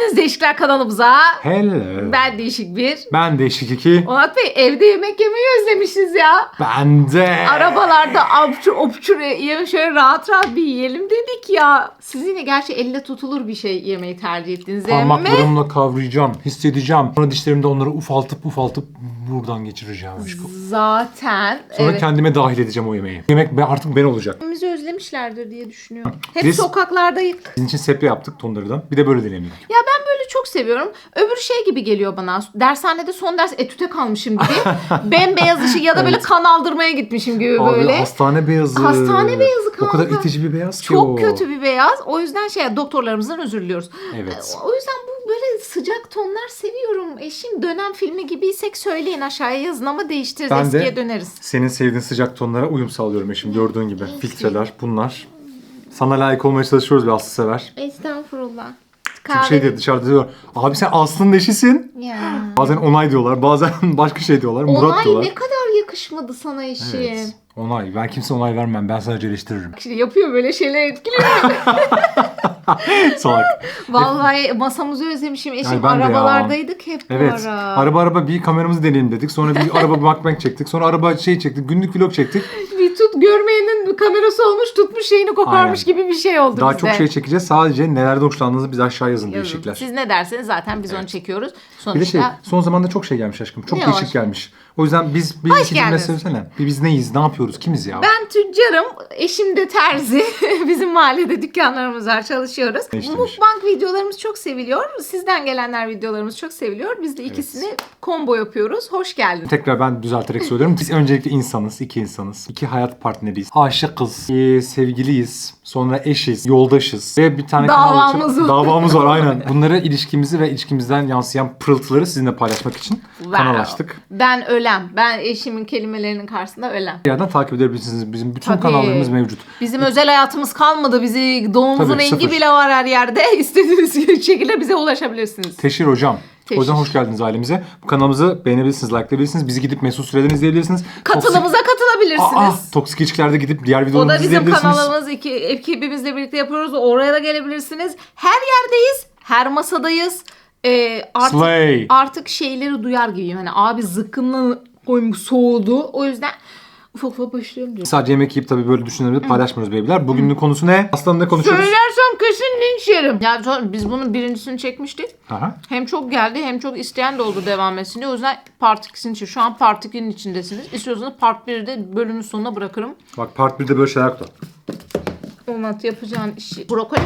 geldiniz Değişikler kanalımıza. Hello. Ben Değişik bir. Ben Değişik 2. Onat Bey evde yemek yemeyi özlemişiz ya. Ben de. Arabalarda abçur opçur ye- şöyle rahat rahat bir yiyelim dedik ya. Siz yine gerçi elle tutulur bir şey yemeyi tercih ettiniz? Parmaklarımla kavrayacağım, hissedeceğim. Sonra dişlerimde onları ufaltıp ufaltıp buradan geçireceğim. aşkım. Zaten Sonra evet. kendime dahil edeceğim o yemeği. Yemek artık ben olacak. Kendimizi özlemişlerdir diye düşünüyorum. Hep Biz- sokaklardayız. Sizin için sepya yaptık tonlardan. Bir de böyle deneyelim. Ya ben böyle çok seviyorum. Öbür şey gibi geliyor bana. Dershanede son ders etüte kalmışım gibi. Bembeyaz ışık ya da böyle kan aldırmaya gitmişim gibi Abi böyle. hastane beyazı. Hastane beyazı O kadar itici bir beyaz ki o. Çok kötü bir beyaz. O yüzden şey doktorlarımızdan özür diliyoruz. Evet. O yüzden bu böyle sıcak tonlar seviyorum. Eşim dönem filmi gibiysek söyleyin aşağıya yazın ama değiştiririz Ben de- eskiye döneriz. Senin sevdiğin sıcak tonlara uyum sağlıyorum eşim. Gördüğün gibi. Filtreler bunlar. Sana layık olmaya çalışıyoruz be Aslı sever. Estağfurullah. Çünkü şey diyor dışarıda diyor. Abi sen Aslı'nın eşisin. Ya. Bazen onay diyorlar. Bazen başka şey diyorlar. Murat Onay diyorlar. ne kadar yakışmadı sana eşim. Evet. Onay. Ben kimse onay vermem. Ben sadece eleştiririm. İşte yapıyor böyle şeyler etkiliyor. Salak. Vallahi masamızı özlemişim. Eşim Yani ben de ya. arabalardaydık hep bu Evet. ara. Araba araba bir kameramızı deneyelim dedik. Sonra bir araba bakmak çektik. Sonra araba şey çektik. Günlük vlog çektik. Bir görmeyenin kamerası olmuş tutmuş şeyini koparmış Aynen. gibi bir şey oldu Daha bizde. çok şey çekeceğiz. Sadece nelerden hoşlandığınızı bize aşağı yazın Yazın. değişikler. Siz ne derseniz zaten biz onu çekiyoruz. Bir de şey son zamanda çok şey gelmiş aşkım. Çok Ne değişik var? gelmiş. O yüzden biz bir Hoş iki cümle geldiniz. söylesene. Bir biz neyiz? Ne yapıyoruz? Kimiz ya? ben tüccarım, eşim de terzi. Bizim mahallede dükkanlarımız var, çalışıyoruz. Ne işlemiş? Mukbang videolarımız çok seviliyor. Sizden gelenler videolarımız çok seviliyor. Biz de ikisini combo yapıyoruz. Hoş geldin. Tekrar ben düzelterek söylüyorum. Biz öncelikle insanız, iki insanız. iki hayat partneriyiz. Aşıkız, ee, sevgiliyiz, sonra eşiz, yoldaşız. Ve bir tane kanal Davamız açıp- var. Davamız var aynen. Bunları ilişkimizi ve ilişkimizden yansıyan pırıltıları sizinle paylaşmak için kanal Wow. açtık. Ben ölem. Ben eşimin kelimelerinin karşısında ölem. Bir yerden takip edebilirsiniz. Bizim bütün Tabii. kanallarımız mevcut. Bizim özel hayatımız kalmadı. Bizi doğumuzun Tabii, rengi sıfır. bile var her yerde. İstediğiniz şekilde bize ulaşabilirsiniz. Teşhir hocam. Teşhir. O yüzden hoş geldiniz ailemize. Bu kanalımızı beğenebilirsiniz, likelayabilirsiniz. Bizi gidip Mesut Süre'den izleyebilirsiniz. Katılımıza katılabilirsiniz. Toksik, Aa, toksik ilişkilerde gidip diğer O da videolarımızı bizim izleyebilirsiniz. kanalımız. iki, ekibimizle birlikte yapıyoruz. Oraya da gelebilirsiniz. Her yerdeyiz. Her masadayız. Ee, artık, Slay. artık şeyleri duyar gibiyim. Hani abi zıkkımla koymuş soğudu. O yüzden ufak ufak başlıyorum diyorum. Sadece yemek yiyip tabii böyle düşüncelerimizi paylaşmıyoruz beybiler. Bugünün konusu ne? Aslan ne konuşuyoruz? Söylersem kesin linç yerim. Ya sonra biz bunun birincisini çekmiştik. Aha. Hem çok geldi hem çok isteyen de oldu devam etsin diye. O yüzden part 2'sini için. Şu an part 2'nin içindesiniz. İstiyorsanız part 1'i de bölümün sonuna bırakırım. Bak part 1'de böyle şeyler yoktu. Onat yapacağın işi. Brokoli.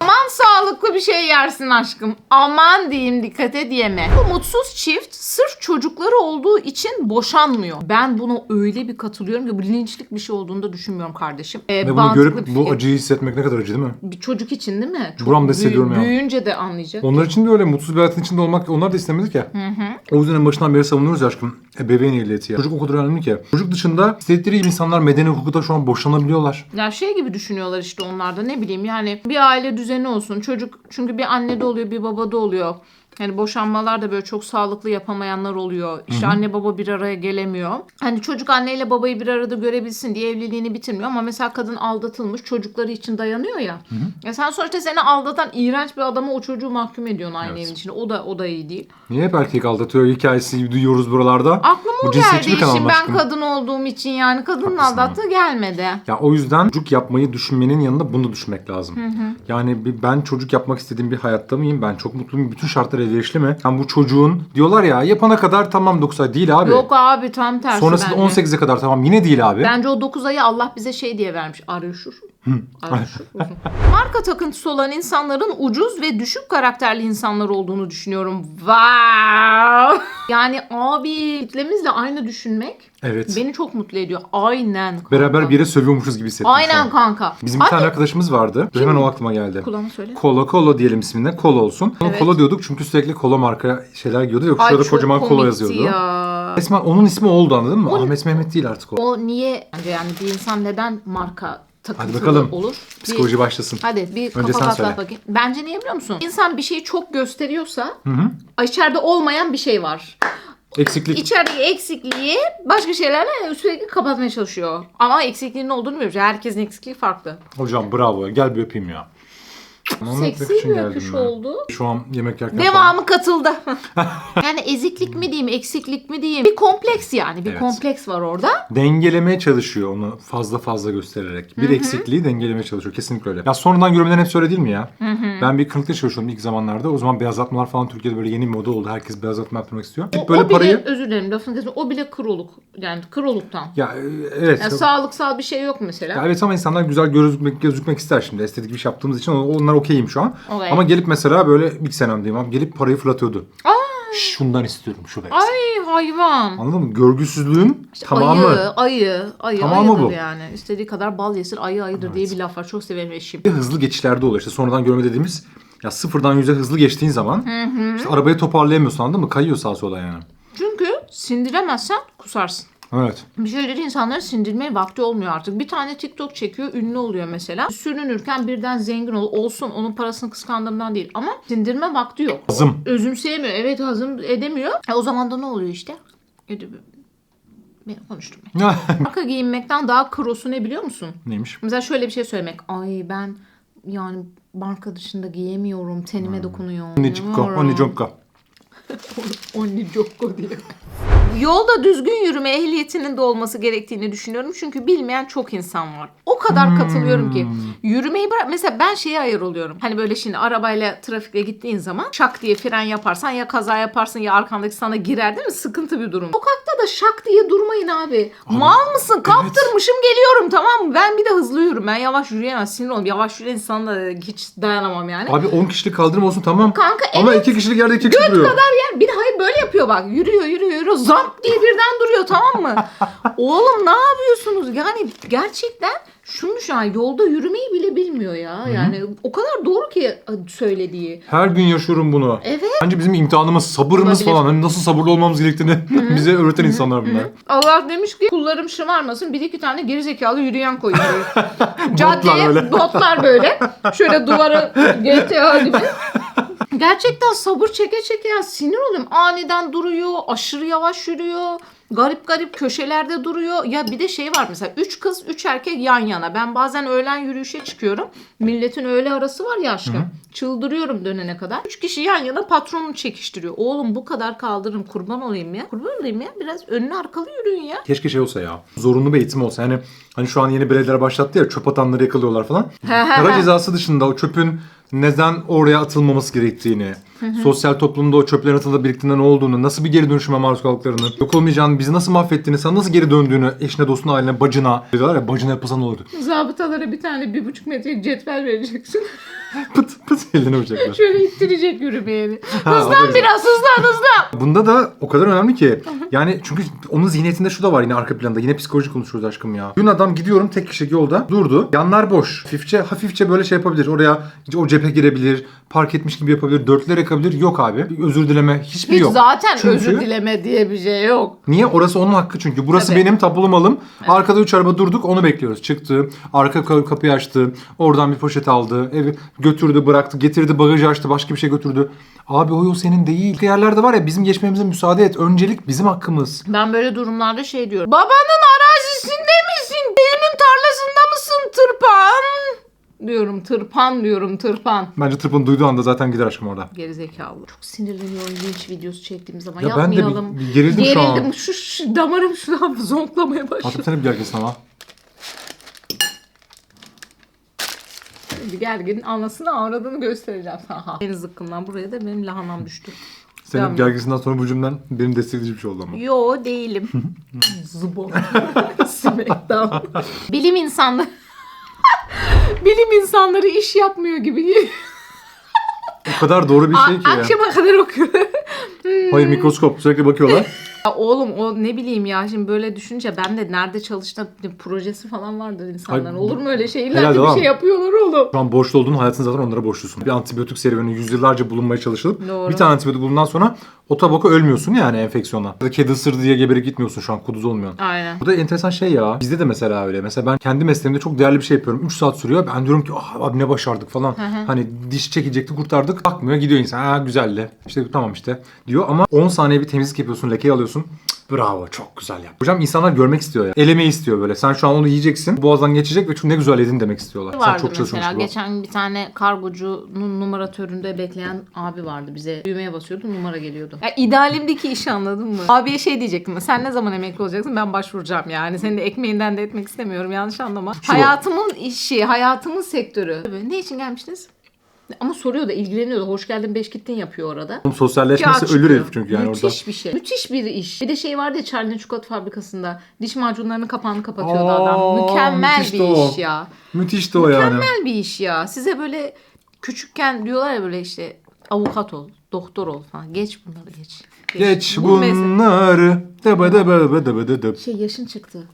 Aman sağlıklı bir şey yersin aşkım. Aman diyeyim dikkat et yeme. Bu mutsuz çift sırf çocukları olduğu için boşanmıyor. Ben buna öyle bir katılıyorum ki bu linçlik bir şey olduğunu da düşünmüyorum kardeşim. Ee, Ve bunu mantıklı görüp bir bu fikir. acıyı hissetmek ne kadar acı değil mi? bir çocuk için değil mi? Çok Buramda büyü- hissediyorum ya. Büyüyünce de anlayacak. Onlar için de öyle mutsuz bir hayatın içinde olmak onlar da istemedik ya. O yüzden en başından beri savunuyoruz ya aşkım. Ebeveyn ehliyeti ya. Çocuk o kadar önemli ki. Çocuk dışında istedikleri gibi insanlar medeni hukukta şu an boşanabiliyorlar. Ya şey gibi düşünüyorlar işte onlar da ne bileyim yani bir aile düzeni olsun. Çocuk çünkü bir annede oluyor bir babada oluyor. Yani boşanmalar da böyle çok sağlıklı yapamayanlar oluyor. İşte anne baba bir araya gelemiyor. Hani çocuk anneyle babayı bir arada görebilsin diye evliliğini bitirmiyor ama mesela kadın aldatılmış çocukları için dayanıyor ya. Ya sen sonuçta seni aldatan iğrenç bir adama o çocuğu mahkum ediyorsun aynı Evet. evin içinde. O da o da iyi değil. Niye hep erkek aldatıyor hikayesi duyuyoruz buralarda? Aklıma Bu o geldi mı ben kadın olduğum için yani kadının Haklısın aldattığı gelmedi. Ya o yüzden çocuk yapmayı düşünmenin yanında bunu düşünmek lazım. Yani bir, ben çocuk yapmak istediğim bir hayatta mıyım? Ben çok mutluyum. Bütün şartlar elverişli mi? Yani bu çocuğun diyorlar ya yapana kadar tamam 9 ay değil abi. Yok abi tam tersi Sonrasında bence. 18'e kadar tamam yine değil abi. Bence o 9 ayı Allah bize şey diye vermiş. Arışur. Marka takıntısı olan insanların ucuz ve düşük karakterli insanlar olduğunu düşünüyorum. Wow. Yani abi kitlemizle aynı düşünmek Evet. beni çok mutlu ediyor. Aynen kanka. Beraber bir yere sövüyormuşuz gibi hissettim şu Aynen an. kanka. Bizim bir Hadi tane arkadaşımız vardı. Hemen o aklıma geldi. kulağını söyle. Kola kola diyelim ismine. Kola olsun. Ona Evet. Kola diyorduk çünkü sürekli kola marka şeyler giyiyordu. Yok şurada kocaman kola komikti yazıyordu. ya. Resmen onun ismi oldu anladın mı? Ahmet Mehmet değil artık o. O niye bence yani bir insan neden marka takıntılı bakalım. olur? Bir- Psikoloji başlasın. Hadi bir Önce kafa patlat bakayım. Bence niye biliyor musun? İnsan bir şeyi çok gösteriyorsa içeride olmayan bir şey var. Eksiklik. İçerideki eksikliği başka şeylerle sürekli kapatmaya çalışıyor. Ama eksikliğinin olduğunu biliyoruz. Herkesin eksikliği farklı. Hocam bravo. Gel bir öpeyim ya. Seksi bir öpüş oldu. Şu an yemek yerken Devamı katıldı. yani eziklik mi diyeyim, eksiklik mi diyeyim? Bir kompleks yani. Bir Evet. kompleks var orada. dengelemeye çalışıyor onu fazla fazla göstererek. Bir eksikliği dengelemeye çalışıyor. Kesinlikle öyle. Ya sonradan görmelerin hepsi öyle değil mi ya? Ben bir klinikte çalışıyordum ilk zamanlarda. O zaman beyazlatmalar falan Türkiye'de böyle yeni bir moda oldu. Herkes beyazlatma yaptırmak istiyor. O, böyle o bile, parayı... özür dilerim lafını kesme. O bile kroluk. Yani kroluktan. Ya e, evet. Yani sağlıksal bir şey yok mesela. Ya evet ama insanlar güzel gözükmek, gözükmek ister şimdi. Estetik bir şey yaptığımız için on- onlar okeyim şu an. Okey. Ama gelip mesela böyle ilk senem diyeyim abi gelip parayı fırlatıyordu. Şundan istiyorum şu beyaz. Ay hayvan. Anladın mı? Görgüsüzlüğün tamamı. Ayı, ayı, ayı Tamamı ayıdır bu. yani. İstediği kadar bal yesin, ayı ayıdır diye bir laf var. Çok severim eşim. Hızlı geçişlerde oluyor. İşte sonradan görme dediğimiz ya sıfırdan yüze hızlı geçtiğin zaman işte arabayı toparlayamıyorsun anladın mı? Kayıyor sağa sola yani. Çünkü sindiremezsen kusarsın. Evet. Bir şeyleri insanların sindirmeye vakti olmuyor artık. Bir tane TikTok çekiyor, ünlü oluyor mesela. Sürünürken birden zengin ol, olsun. Onun parasını kıskandığımdan değil. Ama sindirme vakti yok. Hazım. Özümseyemiyor. Evet hazım edemiyor. E, o zaman da ne oluyor işte? Beni konuşturmayın. Marka giyinmekten daha krosu ne biliyor musun? Neymiş? Mesela şöyle bir şey söylemek. Ay ben yani marka dışında giyemiyorum. Tenime dokunuyor. Onicikko, onicikko. Onicikko diye. Yolda düzgün yürüme ehliyetinin de olması gerektiğini düşünüyorum. Çünkü bilmeyen çok insan var. O kadar katılıyorum ki. Yürümeyi bırak. Mesela ben şeye ayır oluyorum. Hani böyle şimdi arabayla trafikle gittiğin zaman şak diye fren yaparsan ya kaza yaparsın ya arkandaki sana girer değil mi? Sıkıntı bir durum. Sokakta da şak diye durmayın abi. Mal mısın? Kaptırmışım geliyorum tamam mı? Ben bir de hızlı yürürüm. Ben yavaş yürüyemem. Sinir olurum. Yavaş yürüyen insana da hiç dayanamam yani. Abi 10 kişilik kaldırım olsun tamam. Kanka Ama 2 kişilik yerde 2 kişi duruyor. kadar yer. Bir de hayır böyle yapıyor bak. Yürüyor yürüyor yürüyor. Zamp diye birden duruyor tamam mı? Oğlum ne yapıyorsunuz? Yani gerçekten şunu şu an yolda yürümeyi bile bilmiyor ya. Yani o kadar doğru ki e, söylediği. Her gün yaşıyorum bunu. Evet. Bence bizim imtihanımız sabırımız Olabilir. falan. Hani nasıl sabırlı olmamız gerektiğini bize öğreten insanlar bunlar. Allah demiş ki kullarım şımarmasın bir iki tane gerizekalı yürüyen koyun. Caddeye böyle. botlar böyle. Şöyle duvara GTA gibi. Gerçekten sabır çeke çeke ya sinir oluyorum. Aniden duruyor, aşırı yavaş yürüyor. Garip garip köşelerde duruyor. Ya bir de şey var mesela 3 kız 3 erkek yan yana. Ben bazen öğlen yürüyüşe çıkıyorum. Milletin öğle arası var ya aşkım. Çıldırıyorum dönene kadar. 3 kişi yan yana patronunu çekiştiriyor. Oğlum bu kadar kaldırırım kurban olayım ya. Kurban olayım ya. Biraz önüne arkalı yürüyün ya. Keşke şey olsa ya. Zorunlu bir eğitim olsa. Yani hani şu an yeni belediyeler başlattı ya çöp atanları yakalıyorlar falan. Para cezası dışında o çöpün neden oraya atılmaması gerektiğini, sosyal toplumda o çöplerin atılda biriktiğinde ne olduğunu, nasıl bir geri dönüşüme maruz kaldıklarını, yok olmayacağını, bizi nasıl mahvettiğini, sana nasıl geri döndüğünü, eşine, dostuna, ailine, bacına. Diyorlar ya bacına yapılsa ne olurdu? Zabıtalara bir tane bir buçuk metre cetvel vereceksin. pıt pıt eline vuracaklar. Şöyle ittirecek yürümeyeni. Ha, o da Hızlan güzel. biraz hızlan hızlan. Bunda da o kadar önemli ki. Yani çünkü onun zihniyetinde şu da var yine arka planda. Yine psikoloji konuşuyoruz aşkım ya. Dün adam gidiyorum tek kişilik yolda durdu. Yanlar boş. Hafifçe hafifçe böyle şey yapabilir. Oraya o cephe girebilir. Park etmiş gibi yapabilir. Dörtler yakabilir. Yok abi. Özür dileme hiçbir Hiç yok. zaten Çünkü- özür dileme diye bir şey yok. Niye? Orası onun hakkı çünkü. Burası Evet. benim tapulu malım. Arkada üç araba durduk onu bekliyoruz. Çıktı. Arka ka- kapıyı açtı. Oradan bir poşet aldı. Evi götürdü bıraktı. Getirdi bagajı açtı. Başka bir şey götürdü. Abi o yol senin değil. Yerlerde var ya bizim geçmemize müsaade et. Öncelik bizim hakkımız. Ben böyle durumlarda şey diyorum. Babanın arazisinde misin? Dayının tarlasında mısın tırpan? Diyorum tırpan diyorum tırpan. Bence tırpını duyduğu anda zaten gider aşkım orada. Gerizekalı. Çok sinirleniyorum linç videosu çektiğim zaman. Ya ben de bir- Yapmayalım. bir gerildim şu an. Gerildim. Şu, şu damarım şu an zonklamaya başladı. Hatip sen hep gerginsin ama. Bir gergin anasını avradını göstereceğim sana. Beni zıkkımdan buraya da benim lahanam düştü. Senin Tamam. gerginsinden sonra bu cümlen benim destekleyici bir şey oldu ama. Yo değilim. Zıbon. Smackdown. Bilim insanları Bilim insanları iş yapmıyor gibi. O kadar doğru bir şey ki ya. Akşama kadar okuyor. Hayır mikroskop sürekli bakıyorlar. Ya oğlum o ne bileyim ya şimdi böyle düşünce ben de nerede çalıştığım projesi falan vardır insanların. Ay, Olur mu öyle şey? İlla ki bir şey yapıyorlar oğlum. Şu an borçlu olduğun hayatın zaten onlara borçlusun. Bir antibiyotik serüveni yüzyıllarca bulunmaya çalışılıp Doğru. bir tane antibiyotik bulundan sonra o tabaka ölmüyorsun yani enfeksiyona. Ya da Kedi ısırdı diye geberip gitmiyorsun şu an kuduz olmuyorsun. Aynen. Burada enteresan şey ya. Bizde de mesela öyle. Mesela ben kendi mesleğimde çok değerli bir şey yapıyorum. 3 saat sürüyor. Ben diyorum ki ah abi ne başardık falan. Hani diş çekecekti kurtardık. Bakmıyor gidiyor insan. Ha güzeldi. İşte tamam işte diyor ama 10 saniye bir temizlik yapıyorsun. Lekeyi alıyorsun. Cık, Bravo çok güzel yap. Hocam insanlar görmek istiyor ya. Elemeyi istiyor böyle. Sen şu an onu yiyeceksin. Boğazdan geçecek ve çok ne güzel yedin demek istiyorlar. Sen vardı çok çalışmış mesela. ol. Geçen bir tane kargocunun numaratöründe bekleyen abi vardı. Bize düğmeye basıyordu numara geliyordu. Ya idealimdeki işi anladın mı? Abiye şey diyecektim. Sen ne zaman emekli olacaksın? Ben başvuracağım yani. Senin de ekmeğinden de etmek istemiyorum. Yanlış anlama. Şu- hayatımın işi, hayatımın sektörü. Ne için gelmiştiniz? Ama soruyor da ilgileniyor da hoş geldin beş gittin yapıyor orada. Oğlum Sosyalleşmesi Kağıt ölür çıkıyor. herif çünkü yani Müthiş orada. bir şey. Müthiş bir iş. Bir de şey vardı ya Charlie'nin çikolata fabrikasında. Diş macunlarının kapağını kapatıyordu Aa, adam. Mükemmel bir o. iş ya. Müthişti o yani. Mükemmel bir iş ya. Size böyle küçükken diyorlar ya böyle işte avukat ol, doktor ol falan. Geç bunları geç. Geç Bu mesele- bunları. Dıbı dıbı dıbı dıbı dıbı. Şey yaşın çıktı.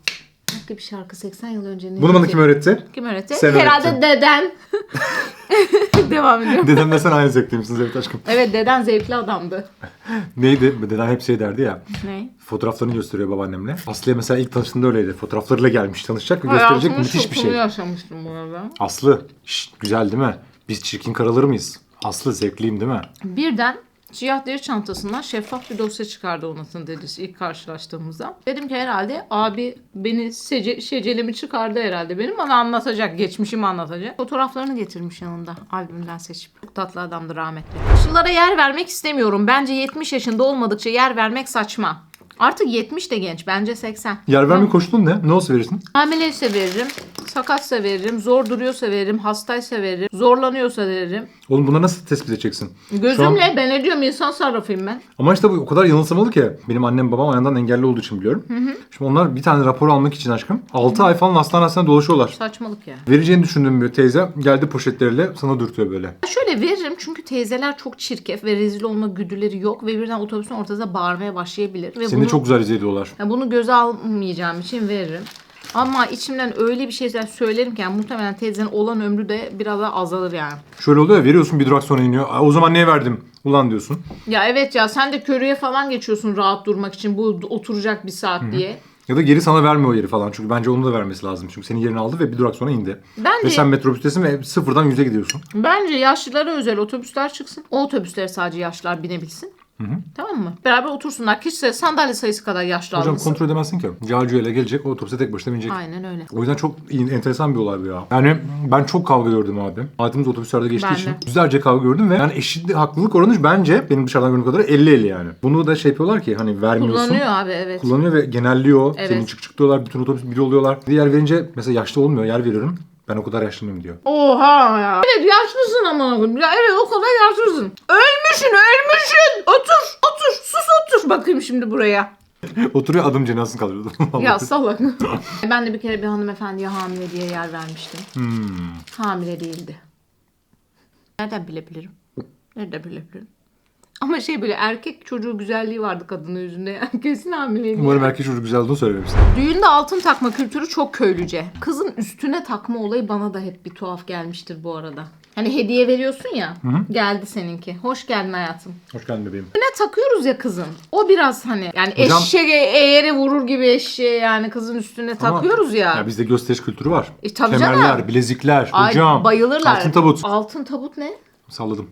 Başka bir şarkı 80 yıl önce. ne Bunu bana kim öğretti? Kim öğretti? Sen Herhalde öğrettin. deden. Devam ediyorum. Dedemle sen aynı zevkliymişsiniz evet aşkım. Evet deden zevkli adamdı. Neydi? Dedem hep şey derdi ya. Ne? Fotoğraflarını gösteriyor babaannemle. Aslı'ya mesela ilk tanıştığında öyleydi. Fotoğraflarıyla gelmiş tanışacak ve gösterecek Hayatımın müthiş bir şokunu şey. yaşamıştım bu arada. Aslı, şşt, güzel değil mi? Biz çirkin karaları mıyız? Aslı zevkliyim değil mi? Birden siyah deri çantasından şeffaf bir dosya çıkardı Onat'ın dedisi ilk karşılaştığımızda. Dedim ki herhalde abi beni sece, şecelemi çıkardı herhalde benim bana anlatacak, geçmişimi anlatacak. Fotoğraflarını getirmiş yanında albümden seçip. Çok tatlı adamdı rahmetli. Yaşlılara yer vermek istemiyorum. Bence 70 yaşında olmadıkça yer vermek saçma. Artık 70 de genç. Bence 80. Yer verme koşulun ne? Ne olsa verirsin? Hamileyse veririm. Sakatsa veririm. Zor duruyorsa veririm. Hastaysa veririm. Zorlanıyorsa veririm. Oğlum buna nasıl tespit edeceksin? Şu an- Gözümle ben ne diyorum insan sarrafıyım ben. Ama işte bu o kadar yanılsamalı ki. Benim annem babam ayağından engelli olduğu için biliyorum. Şimdi onlar bir tane rapor almak için aşkım 6 ay falan hastane hastaneye dolaşıyorlar. Saçmalık ya. Vereceğini düşündüğüm bir teyze geldi poşetleriyle sana dürtüyor böyle. Şöyle veririm çünkü teyzeler çok çirkef ve rezil olma güdüleri yok ve birden otobüsün ortasında bağırmaya başlayabilir. Ve Seni bunu, çok güzel izah ediyorlar. bunu göze almayacağım için veririm. Ama içimden öyle bir şeyler söylerim ki yani muhtemelen teyzenin olan ömrü de biraz daha azalır yani. Şöyle oluyor ya veriyorsun bir durak sonra iniyor. "Aa, O zaman niye verdim? Ulan diyorsun. Ya evet ya sen de körüye falan geçiyorsun rahat durmak için bu oturacak bir saat diye. Ya da geri sana vermiyor o yeri falan. Çünkü bence onu da vermesi lazım. Çünkü senin yerini aldı ve bir durak sonra indi. Bence- Ve sen metrobüstesin ve sıfırdan yüze gidiyorsun. Bence yaşlılara özel otobüsler çıksın. O otobüslere sadece yaşlılar binebilsin. Tamam mı? Beraber otursunlar. Kişi sandalye sayısı kadar yaşlı Hocam alınsın. kontrol edemezsin ki. Cağcı ile gelecek o otobüse tek başına binecek. Aynen öyle. O yüzden çok iyi, enteresan bir olay bu ya. Yani ben çok kavga gördüm abi. Hayatımız otobüslerde geçtiği Ben de. için güzelce kavga gördüm ve yani eşit haklılık oranı bence benim dışarıdan gördüğüm kadarıyla 50-50 yani. Bunu da şey yapıyorlar ki hani vermiyorsun. Kullanıyor abi evet. Kullanıyor ve genelliyor. Evet. Senin çık çık diyorlar. Bütün otobüs biri oluyorlar. Bir yer verince mesela yaşlı olmuyor. Yer veriyorum. Ben o kadar yaşlı mıyım diyor. Oha ya. Evet yaşlısın ama. Ya evet o kadar yaşlısın. Ölmüşsün ölmüşsün. Otur otur sus otur. Bakayım şimdi buraya. Oturuyor adım cenazesini kaldırıyordu. Ya salak. ben de bir kere bir hanımefendiye hamile diye yer vermiştim. Hamile değildi. Nereden bilebilirim? Nereden bilebilirim? Ama şey böyle erkek çocuğu güzelliği vardı kadının yüzünde. Yani kesin hamileydi. Umarım erkek çocuk güzel olduğunu söylememişsin. Düğünde altın takma kültürü çok köylüce. Kızın üstüne takma olayı bana da hep bir tuhaf gelmiştir bu arada. Hani hediye veriyorsun ya. Geldi seninki. Hoş geldin hayatım. Hoş geldin bebeğim. Ne takıyoruz ya kızın. O biraz hani yani Hocam- eşeğe eğere vurur gibi eşeğe yani kızın üstüne Ama takıyoruz ya. Ya bizde gösteriş kültürü var. E, tabii Kemerler, canım. bilezikler, Ay hocam. bayılırlar. Altın tabut. Altın tabut ne? Salladım.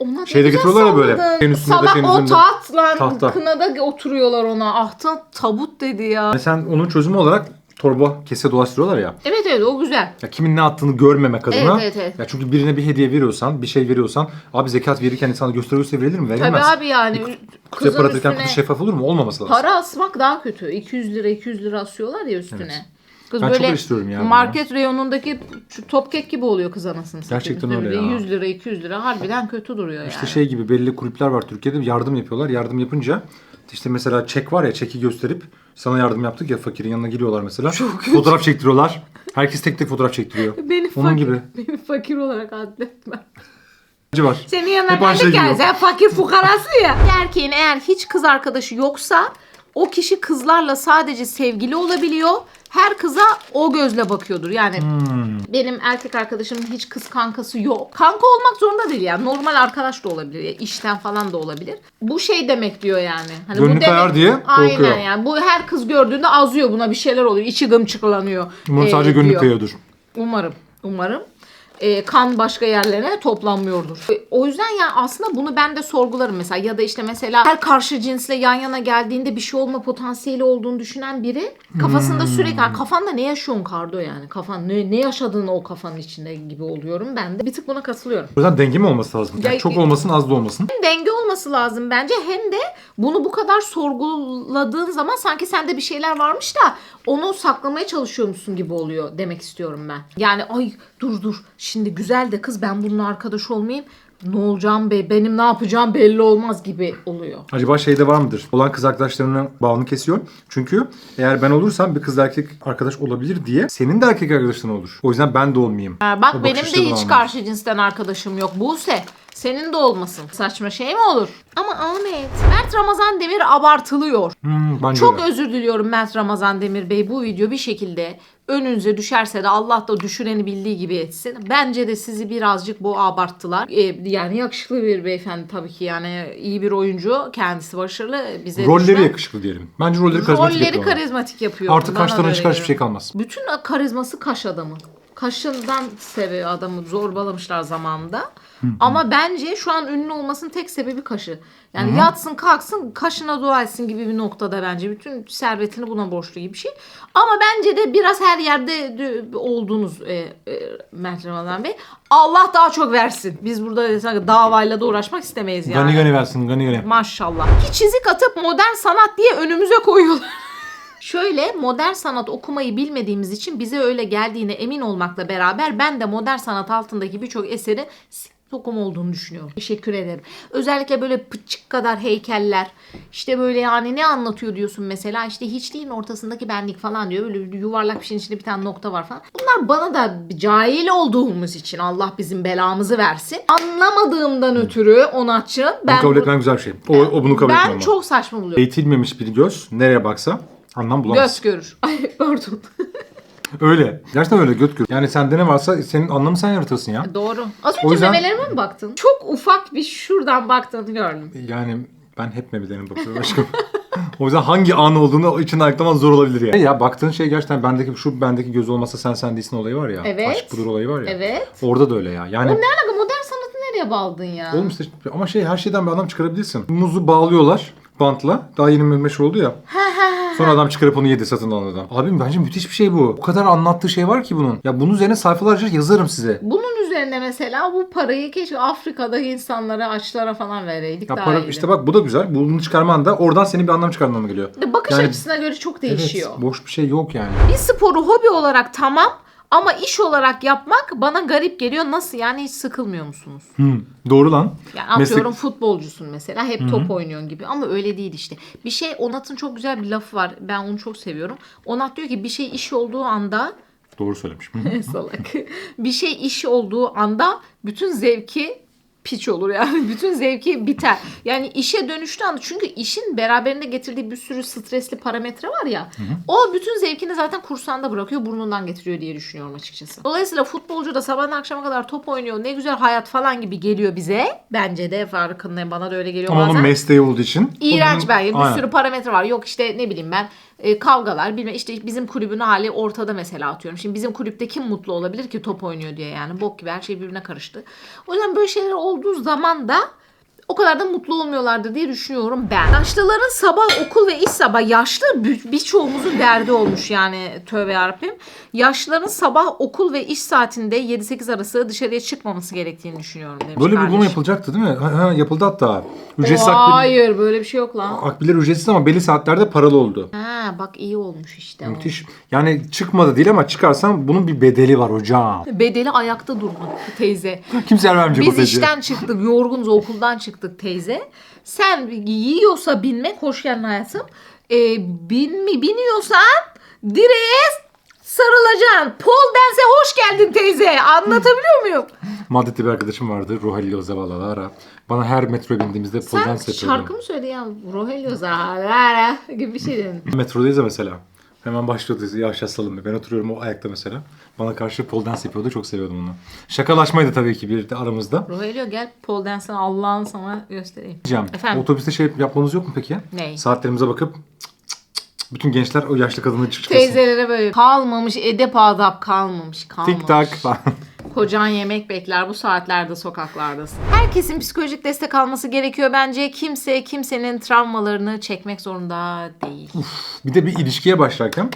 Ona Şeyde getiriyorlar ya böyle, şeyin üstünde de, o üzerinde. taht lan. Tahta. Kınada oturuyorlar ona. Ahtan tabut dedi ya. Yani sen onun çözümü olarak torba kese dolaştırıyorlar ya. Evet evet o güzel. Ya kimin ne attığını görmemek adına. Evet, evet, evet. Ya çünkü birine bir hediye veriyorsan, bir şey veriyorsan, abi zekat verirken insana gösteriyorsa verilir mi? Tabii Verilmez. abi yani. Kutu Kızın yaparatırken üstüne kutu şeffaf olur mu? Olmaması lazım. para asmak daha kötü. 200 lira 200 lira asıyorlar ya üstüne. Evet. Kız Ben çok böyle istiyorum ya bunu market reyonundaki şu top kek gibi oluyor kız anasını satayım. Gerçekten öyle ya. 100 lira 200 lira harbiden kötü duruyor İşte yani. şey gibi belli kulüpler var Türkiye'de yardım yapıyorlar. Yardım yapınca işte mesela çek var ya çeki gösterip sana yardım yaptık ya fakirin yanına geliyorlar mesela. Fotoğraf çektiriyorlar. Herkes tek tek fotoğraf çektiriyor. Beni Onun fakir, gibi. Beni fakir olarak adletme. Var. Senin yanına yani. diyor. Sen fakir fukarası ya. Erkeğin eğer hiç kız arkadaşı yoksa o kişi kızlarla sadece sevgili olabiliyor. Her kıza o gözle bakıyordur. Yani Hmm. benim erkek arkadaşımın hiç kız kankası yok. Kanka olmak zorunda değil yani. Normal arkadaş da olabilir. ya işten falan da olabilir. Bu şey demek diyor yani. Hani Gönlü bu demek, diye Aynen korkuyor. yani. Bu her kız gördüğünde azıyor buna bir şeyler oluyor. İçi gımçıklanıyor. Umarım Ee, sadece gönlü kayıyordur. Umarım. Umarım. E, kan başka yerlere toplanmıyordur. E, O yüzden yani aslında bunu ben de sorgularım mesela ya da işte mesela her karşı cinsle yan yana geldiğinde bir şey olma potansiyeli olduğunu düşünen biri kafasında sürekli "Ha, kafanda ne yaşıyorsun Kardo yani kafan ne, ne yaşadığını o kafanın içinde gibi oluyorum ben de bir tık buna katılıyorum. O yüzden denge mi olması lazım? Yani Ya- çok olmasın az da olmasın. Hem denge olması lazım bence hem de bunu bu kadar sorguladığın zaman sanki sende bir şeyler varmış da onu saklamaya çalışıyormuşsun gibi oluyor demek istiyorum ben. Yani ay dur dur şimdi güzel de kız ben bununla arkadaş olmayayım. Ne olacağım be benim ne yapacağım belli olmaz gibi oluyor. Acaba şeyde var mıdır? Olan kız arkadaşlarının bağını kesiyor. Çünkü eğer ben olursam bir kız erkek arkadaş olabilir diye senin de erkek arkadaşın olur. O yüzden ben de olmayayım. Ha, O bak bakış benim de açısı hiç karşı cinsten arkadaşım yok. Buse senin de olmasın. Saçma şey mi olur? Ama Ahmet, Mert Ramazan Demir abartılıyor. Hmm, bence Çok öyle. özür diliyorum Mert Ramazan Demir Bey. Bu video bir şekilde önünüze düşerse de Allah da düşüreni bildiği gibi etsin. Bence de sizi birazcık bu abarttılar. Ee, yani yakışıklı bir beyefendi tabii ki yani iyi bir oyuncu. Kendisi başarılı. Bize Rolleri düşen- yakışıklı diyelim. Bence rolleri karizmatik Rolleri yapıyorlar. karizmatik yapıyor. Artık Bana kaşlarına çıkar hiçbir şey kalmaz. Bütün karizması kaş adamı. Kaşından seviyor adamı zorbalamışlar zamanında. Ama bence şu an ünlü olmasının tek sebebi kaşı. Yani yatsın kalksın kaşına dua etsin gibi bir noktada bence. Bütün servetini buna borçlu gibi bir şey. Ama bence de biraz her yerde de- olduğunuz e, e, Mert Ramazan Bey. Allah daha çok versin. Biz burada sanki davayla da uğraşmak istemeyiz yani. Gani gani versin gani gani. Maşallah. Ki çizik atıp modern sanat diye önümüze koyuyorlar. Şöyle modern sanat okumayı bilmediğimiz için bize öyle geldiğine emin olmakla beraber ben de modern sanat altındaki birçok eseri sokum olduğunu düşünüyorum. Teşekkür ederim. Özellikle böyle pıçık kadar heykeller. işte böyle yani ne anlatıyor diyorsun mesela işte hiçliğin ortasındaki benlik falan diyor. Böyle yuvarlak bir şeyin içinde bir tane nokta var falan. Bunlar bana da cahil olduğumuz için Allah bizim belamızı versin. Anlamadığımdan ötürü onatçı Bunu ben kabul bu- etmen güzel bir şey. O, o bunu kabul ben etmiyor ama. çok saçma buluyorum. Eğitilmemiş bir göz nereye baksa anlam bulamaz. Göz görür. Ay pardon. Öyle. Gerçekten öyle göt göz. Yani sende ne varsa senin anlamı sen yaratırsın ya. Doğru. Az O önce yüzden- memelerime mi baktın? Çok ufak bir şuradan baktığını gördüm. Yani ben hep memelerine bakıyorum aşkım. o yüzden hangi an olduğunu için ayıklaman zor olabilir ya. Ya baktığın şey gerçekten bendeki şu bendeki göz olmasa sen sen değilsin olayı var ya. Evet. Aşk budur olayı var ya. Evet. Orada da öyle ya. Yani Ne alaka modern sanatı nereye bağladın ya? oğlum işte ama şey her şeyden bir anlam çıkarabilirsin. Muzu bağlıyorlar bantla. Daha yeni meşhur oldu ya. Sonra adam çıkarıp onu yedi satın alan adam. Abim bence müthiş bir şey bu. O kadar anlattığı şey var ki bunun. Ya bunun üzerine sayfalarca yazarım size. Bunun üzerine mesela bu parayı keşke Afrika'daki insanlara, açlara falan vereydik Ya daha para, iyiydi. işte bak bu da güzel. Bunu çıkarman da oradan senin bir anlam çıkarman geliyor. Bakış Yani- açısına göre çok değişiyor. Evet, boş bir şey yok yani. Bir sporu hobi olarak tamam ama iş olarak yapmak bana garip geliyor. Nasıl yani hiç sıkılmıyor musunuz? Hmm, doğru lan. Yani Meslek- atıyorum futbolcusun mesela hep top oynuyorsun gibi ama öyle değil işte. Bir şey Onat'ın çok güzel bir lafı var. Ben onu çok seviyorum. Onat diyor ki bir şey iş olduğu anda Doğru söylemiş. Hı hı. salak. bir şey iş olduğu anda bütün zevki piç olur yani. Bütün zevki biter. Yani işe dönüştüğü anda çünkü işin beraberinde getirdiği bir sürü stresli parametre var ya. O bütün zevkini zaten kursanda bırakıyor, burnundan getiriyor diye düşünüyorum açıkçası. Dolayısıyla futbolcu da sabahtan akşama kadar top oynuyor. Ne güzel hayat falan gibi geliyor bize. Bence de farkındayım. Bana da öyle geliyor Ama bazen. onun mesleği olduğu için. İğrenç belki. Bir sürü parametre var. Yok işte ne bileyim ben e, kavgalar bilmem işte bizim kulübün hali ortada mesela atıyorum. Şimdi bizim kulüpte kim mutlu olabilir ki top oynuyor diye yani bok gibi her şey birbirine karıştı. O yüzden böyle şeyler olduğu zaman da o kadar da mutlu olmuyorlardır diye düşünüyorum ben. Yaşlıların sabah okul ve iş sabah yaşlı bir- birçoğumuzun derdi olmuş yani tövbe yarabbim. Yaşlıların sabah okul ve iş saatinde 7-8 arası dışarıya çıkmaması gerektiğini düşünüyorum demiş Böyle bir uygulama kardeşim. yapılacaktı değil mi? Ha, ha, yapıldı hatta. Ücretsiz akbil, Hayır böyle bir şey yok lan. akbiler ücretsiz ama belli saatlerde paralı oldu. Ha bak iyi olmuş işte. Müthiş. Yani çıkmadı değil ama çıkarsan bunun bir bedeli var hocam. Bedeli ayakta durmak teyze. Kimse yer vermeyecek Biz teyzeye. işten çıktık, yorgunuz, okuldan çıktık teyze. Sen yiyorsa binmek, hoş geldin hayatım. Ee, bin mi biniyorsan direğe sarılacaksın. Pole dance'e hoş geldin teyze. Anlatabiliyor muyum? Madrid'de bir arkadaşım vardı. Rogelio Zavallara. Bana her metro bindiğimizde pole Sen dance yapıyordu. şarkı mı söyledi ya? Rogelio Zalara gibi bir şey dedin. Metrodayız ya mesela. Hemen başlıyordu yavaş salınmaya. Ben oturuyorum o ayakta mesela. Bana karşı pole dance yapıyordu. Çok seviyordum onu. Şakalaşmaydı tabii ki bir de aramızda. Rogelio gel pole dance'ını Allah'ın sana göstereyim. Diyeceğim. Efendim? Otobüste şey yapmamız yok mu peki? Ney? Saatlerimize bakıp cık cık cık cık. bütün gençler o yaşlı kadını çık çıkasın. Teyzelere böyle kalmamış, edep adap kalmamış. kalmamış. Tik tak falan. Kocan yemek bekler bu saatlerde sokaklardasın. Herkesin psikolojik destek alması gerekiyor bence. Kimse kimsenin travmalarını çekmek zorunda değil. Bir de bir ilişkiye başlarken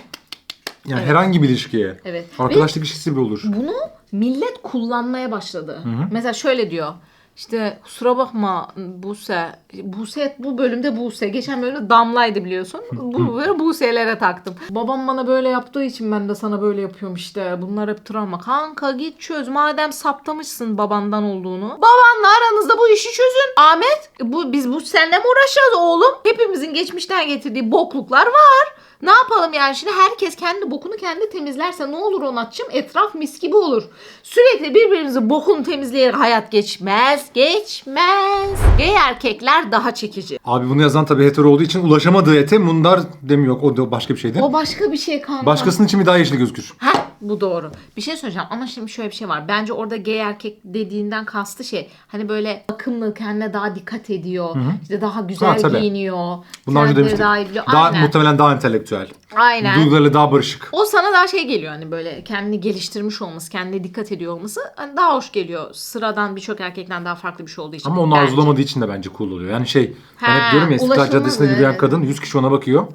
yani herhangi bir ilişkiye. Evet. Arkadaşlık ilişkisi bir olur. Bunu millet kullanmaya başladı. Mesela şöyle diyor. İşte kusura bakma Buse. Buse bu bölümde Buse. Geçen bölümde Damla'ydı biliyorsun. Bu böyle Buse'lere taktım. Babam bana böyle yaptığı için ben de sana böyle yapıyorum işte. Bunlar hep travma. Kanka git çöz. Madem saptamışsın babandan olduğunu. Babanla aranızda bu işi çözün. Ahmet bu biz bu seninle mi uğraşacağız oğlum? Hepimizin geçmişten getirdiği bokluklar var. Ne yapalım yani şimdi herkes kendi bokunu kendi temizlerse ne olur Onatçım? Etraf mis gibi olur. Sürekli birbirimizin bokunu temizleyerek hayat geçmez. Geçmez. Gay erkekler daha çekici. Abi bunu yazan tabii hetero olduğu için ulaşamadığı ete mundar demiyor. O da başka bir şeydi. O başka bir şey kanka. Başkasının için mi daha yeşil gözükür? Heh, bu doğru. Bir şey söyleyeceğim ama şimdi şöyle bir şey var. Bence orada gay erkek dediğinden kastı şey. Hani böyle bakımlı, kendine daha dikkat ediyor. işte daha güzel Ha, tabii. giyiniyor. Bunlar önce kendini demiştik. Daha, iyi biliyor. Daha, Aynen. muhtemelen daha entelektüel. Aynen. Duygularıyla daha barışık. O sana daha şey geliyor hani böyle kendini geliştirmiş olması, kendine dikkat ediyor olması hani daha hoş geliyor. Sıradan birçok erkekten daha farklı bir şey olduğu için. Ama onu bence. arzulamadığı için de bence cool oluyor. Yani şey, ben hep diyorum ya İstiklal Caddesi'nde yürüyen evet. kadın 100 kişi ona bakıyor.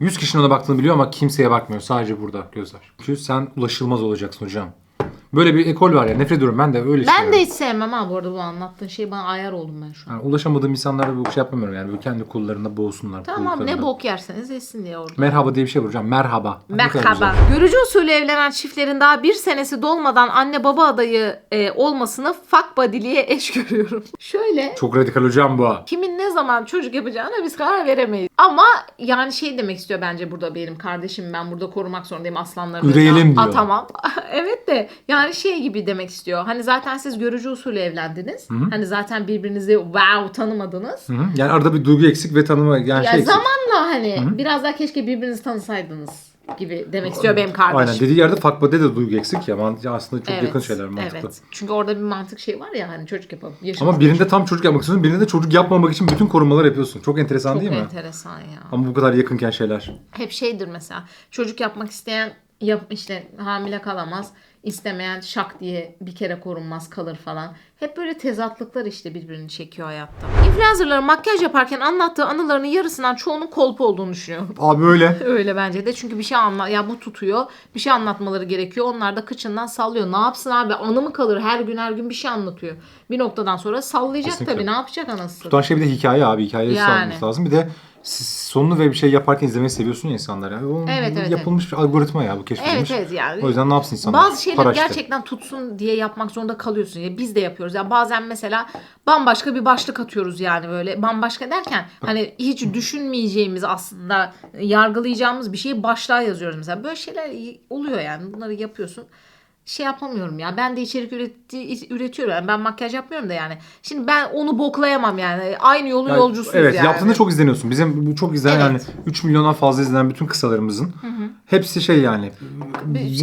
100 kişinin ona baktığını biliyor ama kimseye bakmıyor. Sadece burada gözler. Çünkü sen ulaşılmaz olacaksın hocam. Böyle bir ekol var ya nefret ediyorum ben de öyle Ben şeyler. de hiç sevmem ha bu arada bu anlattığın şey bana ayar oldum ben şu an. Yani ulaşamadığım insanlara bu şey yapmıyorum yani. Böyle kendi kullarında boğsunlar. Tamam ne bok yerseniz yesin diye orada. Merhaba diye bir şey var hocam. Merhaba. Ne kadar Merhaba. güzel. Görücü usulü evlenen çiftlerin daha bir senesi dolmadan anne baba adayı e, olmasını fuck buddy'liğe eş görüyorum. Şöyle Çok radikal hocam bu. kimin ne zaman çocuk yapacağına biz karar veremeyiz. Ama yani şey demek istiyor bence burada benim kardeşim ben burada korumak zorundayım aslanlarımı. Üreyelim diyor. Atamam. evet de yani şey gibi demek istiyor. Hani zaten siz görücü usulü evlendiniz. Hani zaten birbirinizi wow tanımadınız. Hı hı. Yani arada bir duygu eksik ve tanıma yani Ya şey eksik. zamanla hani biraz daha keşke birbirinizi tanısaydınız gibi demek istiyor benim kardeşim. Aynen dediği yerde fakbade de duygu eksik ya. Man- aslında çok Evet, yakın şeyler mantıklı. Evet. Çünkü orada bir mantık şey var ya hani çocuk yapalım. Ama birinde tam çocuk yapmak istiyorsun, birinde de çocuk yapmamak için bütün korumalar yapıyorsun. Çok enteresan çok değil mi? enteresan ya. Ama bu kadar yakınken şeyler. Hep şeydir mesela çocuk yapmak isteyen yap, işte hamile kalamaz. İstemeyen şak diye bir kere korunmaz kalır falan. Hep böyle tezatlıklar işte birbirini çekiyor hayatta. Influencerların makyaj yaparken anlattığı anılarının yarısından çoğunun kolpa olduğunu düşünüyorum. Abi öyle. Öyle bence de çünkü bir şey anla ya bu tutuyor. Bir şey anlatmaları gerekiyor. Onlar da kıçından sallıyor. Ne yapsın abi? Anı mı kalır? Her gün her gün bir şey anlatıyor. Bir noktadan sonra sallayacak Kesinlikle. tabii. Ne yapacak anası? Tutan şey bir de hikaye abi. Hikaye Yani. yani. lazım. Bir de siz sonunu ve bir şey yaparken izlemeyi seviyorsun ya insanlar. Yani o Evet, evet, yapılmış bir algoritma ya bu Evet keşfedilmiş. evet yani. O yüzden ne yapsın insanlar? Bazı şeyleri Para işte. gerçekten tutsun diye yapmak zorunda kalıyorsun. Ya biz de yapıyoruz. Ya bazen mesela bambaşka bir başlık atıyoruz yani böyle. Bambaşka derken hani hiç düşünmeyeceğimiz aslında yargılayacağımız bir şeyi başlığa yazıyoruz mesela. Böyle şeyler oluyor yani. Bunları yapıyorsun. Şey yapamıyorum ya. Ben de içerik üretti, üretiyorum. Yani ben makyaj yapmıyorum da yani. Şimdi ben onu boklayamam yani. Aynı yolun Yani yolcusuyuz evet yani. yaptığında çok izleniyorsun. Bizim bu çok izlenen Evet. yani 3 milyondan fazla izlenen bütün kısalarımızın hepsi şey yani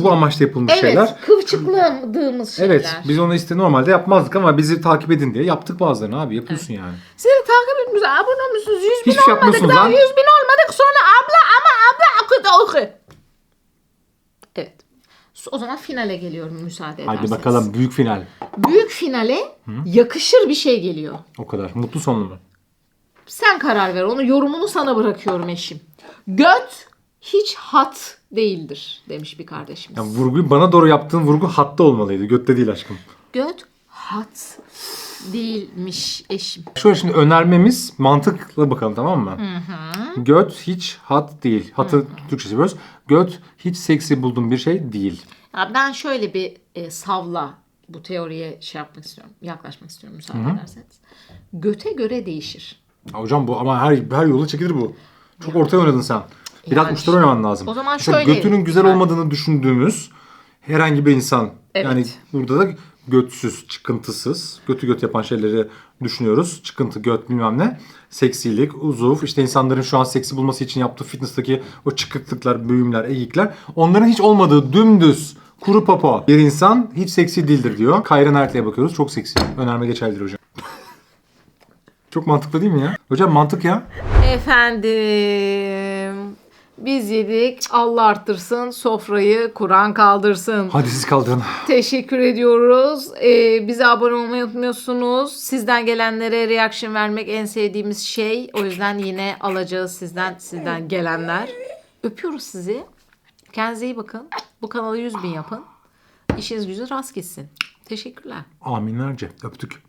bu amaçla yapılmış Evet. şeyler. Kıvçıkladığımız şeyler. Evet biz onu iste normalde yapmazdık ama bizi takip edin diye yaptık bazılarını abi yapıyorsun yani. Seni takip etmişsiniz. Abone olmuşsunuz. 100 bin Hiçbir şey olmadık daha. lan. 100 bin olmadık. Sonra abla ama abla oku oku. Evet. O zaman finale geliyorum müsaade ederseniz. Hadi bakalım büyük final. Büyük finale yakışır bir şey geliyor. O kadar. Mutlu sonlu mu? Sen karar ver. Onu yorumunu sana bırakıyorum eşim. Göt hiç hat değildir demiş bir kardeşimiz. Yani vurguyu bana doğru yaptığın vurgu hatta olmalıydı. Götte değil aşkım. Göt hat değilmiş eşim. Şöyle şimdi önermemiz mantıkla bakalım tamam mı? Göt hiç hat değil. Hatı Türkçe seviyoruz. Göt hiç seksi bulduğum bir şey değil. Ya ben şöyle bir e, savla bu teoriye şey yapmak istiyorum. Yaklaşmak istiyorum müsaade ederseniz. Göte göre değişir. Ya hocam bu ama her her yolu çekilir bu. Çok ortaya oynadın sen. Biraz Yani uçları oynaman lazım. o zaman Mesela şöyle- götünün güzel Yani- olmadığını düşündüğümüz herhangi bir insan. Evet. Yani burada da götsüz, çıkıntısız, götü göt yapan şeyleri düşünüyoruz. Çıkıntı, göt bilmem ne. Seksilik, uzuv, işte insanların şu an seksi bulması için yaptığı fitness'taki o çıkıklıklar, büyümler, eğikler. Onların hiç olmadığı dümdüz, kuru popo bir insan hiç seksi değildir diyor. Kayra Nert'e bakıyoruz. Çok seksi. Önerme geçerlidir hocam. Çok mantıklı değil mi ya? Hocam mantık ya. Efendim Biz yedik. Allah arttırsın. Sofrayı Kur'an kaldırsın. Hadi siz kaldırın. Teşekkür ediyoruz. Ee, bize abone olmayı unutmuyorsunuz. Sizden gelenlere reaction vermek en sevdiğimiz şey. O yüzden yine alacağız sizden sizden gelenler. Öpüyoruz sizi. Kendinize iyi bakın. Bu kanala 100 bin yapın. İşiniz gücü rast gitsin. Teşekkürler. Aminlerce. Öptük.